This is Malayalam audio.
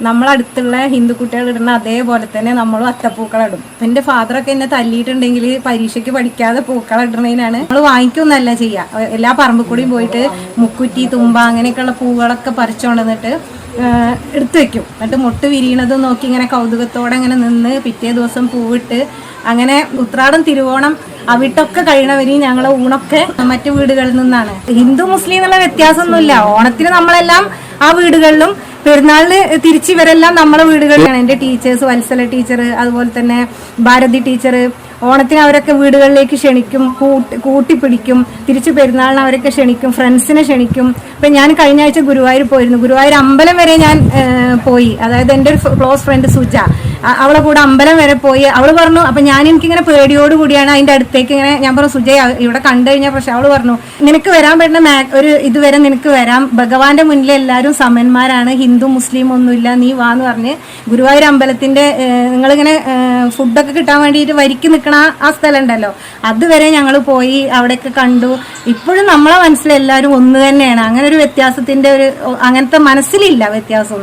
നമ്മളടുത്തുള്ള ഹിന്ദു കുട്ടികൾ ഇടുന്ന അതേപോലെ തന്നെ നമ്മളും അത്തപ്പൂക്കളിടും എന്റെ ഫാദറൊക്കെ എന്നെ തല്ലിയിട്ടുണ്ടെങ്കിൽ പരീക്ഷയ്ക്ക് പഠിക്കാതെ പൂക്കളിടുന്നതിനാണ് നമ്മൾ വാങ്ങിക്കൊന്നല്ല ചെയ്യുക എല്ലാ പറമ്പിൽ പോയിട്ട് മുക്കുറ്റി തുമ്പ അങ്ങനെയൊക്കെയുള്ള പൂക്കളൊക്കെ പറിച്ചുകൊണ്ടുവന്നിട്ട് എടുത്തു വെക്കും. എന്നിട്ട് മുട്ട് വിരിയണതും നോക്കി ഇങ്ങനെ കൗതുകത്തോടെ ഇങ്ങനെ നിന്ന് പിറ്റേ ദിവസം പൂവിട്ട് അങ്ങനെ ഉത്രാടം തിരുവോണം അവിട്ടൊക്കെ കഴിയണവരെയും ഞങ്ങളെ ഊണൊക്കെ മറ്റു വീടുകളിൽ നിന്നാണ്. ഹിന്ദു മുസ്ലിം എന്നുള്ള വ്യത്യാസമൊന്നുമില്ല. ഓണത്തിന് നമ്മളെല്ലാം ആ വീടുകളിലും പെരുന്നാളിന് തിരിച്ച് ഇവരെല്ലാം നമ്മളെ വീടുകളിലാണ്. എന്റെ ടീച്ചേഴ്സ് വത്സല ടീച്ചർ അതുപോലെ തന്നെ ഭാരതി ടീച്ചർ ഓണത്തിന് അവരൊക്കെ വീടുകളിലേക്ക് ക്ഷണിക്കും കൂട്ടി കൂട്ടിപ്പിടിക്കും. തിരിച്ചു പെരുന്നാളിന് അവരൊക്കെ ക്ഷണിക്കും ഫ്രണ്ട്സിനെ ക്ഷണിക്കും. ഇപ്പൊ ഞാൻ കഴിഞ്ഞ ആഴ്ച ഗുരുവായൂർ പോയിരുന്നു. ഗുരുവായൂർ അമ്പലം വരെ ഞാൻ പോയി. അതായത് എന്റെ ഒരു ക്ലോസ് ഫ്രണ്ട് സുജ. അവളെ കൂടെ അമ്പലം വരെ പോയി. അവൾ പറഞ്ഞു അപ്പൊ ഞാൻ എനിക്ക് ഇങ്ങനെ പേടിയോട് കൂടിയാണ് അതിന്റെ അടുത്തേക്ക് ഇങ്ങനെ ഞാൻ പറഞ്ഞു സുജയ് ഇവിടെ കണ്ടു കഴിഞ്ഞാൽ പക്ഷെ അവൾ പറഞ്ഞു നിനക്ക് വരാൻ പറ്റുന്ന ഒരു ഇതുവരെ നിനക്ക് വരാം. ഭഗവാന്റെ മുന്നിൽ എല്ലാവരും സമന്മാരാണ്. ഹിന്ദു മുസ്ലിം ഒന്നുമില്ല. നീ വാ എന്ന് പറഞ്ഞ് ഗുരുവായൂർ അമ്പലത്തിന്റെ നിങ്ങളിങ്ങനെ ഫുഡൊക്കെ കിട്ടാൻ വേണ്ടിയിട്ട് വരിക്ക് നിൽക്കണ ആ സ്ഥലം ഉണ്ടല്ലോ. അതുവരെ ഞങ്ങൾ പോയി അവിടെയൊക്കെ കണ്ടു. ഇപ്പോഴും നമ്മളെ മനസ്സിൽ എല്ലാവരും ഒന്ന് തന്നെയാണ്. അങ്ങനെ ഒരു വ്യത്യാസത്തിന്റെ ഒരു അങ്ങനത്തെ മനസ്സിലില്ല വ്യത്യാസമൊന്നും.